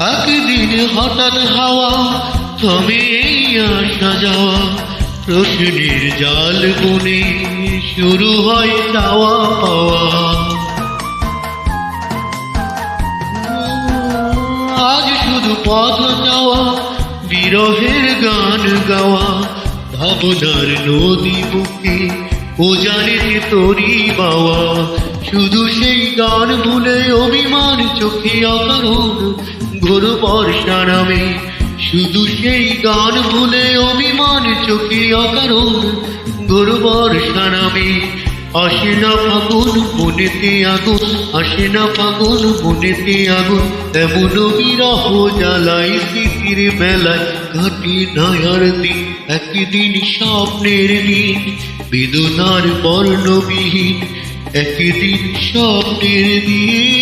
একদিন হঠাৎ হাওয়া থমে এই আসা যাওয়া। প্রশ্নের জাল বুনে শুরু হয় চাওয়া পাওয়া। আজ শুধু পথ যাওয়া বিরহের গান গাওয়া। ভাবনার নদী বুকে ও জানে তোরই বাওয়া। শুধু সেই গান ভুলে অভিমান চোখে অকারণ ঘোর বর্ষা নামে শুধু সেই গান ভুলে অভিমান চোখে অকারণ। ঘোর বর্ষা নামে আসে না ফাগুন, মনেতে আগুন। আসে না ফাগুন, মনেতে আগুন। এমন বিরহ জ্বালাই স্মৃতির বেলায় ঘাটি নয়ার দিন। একদিন স্বপ্নের দিন, বেদনার বর্ণবিহীন। একদিন স্বপ্নের দিন।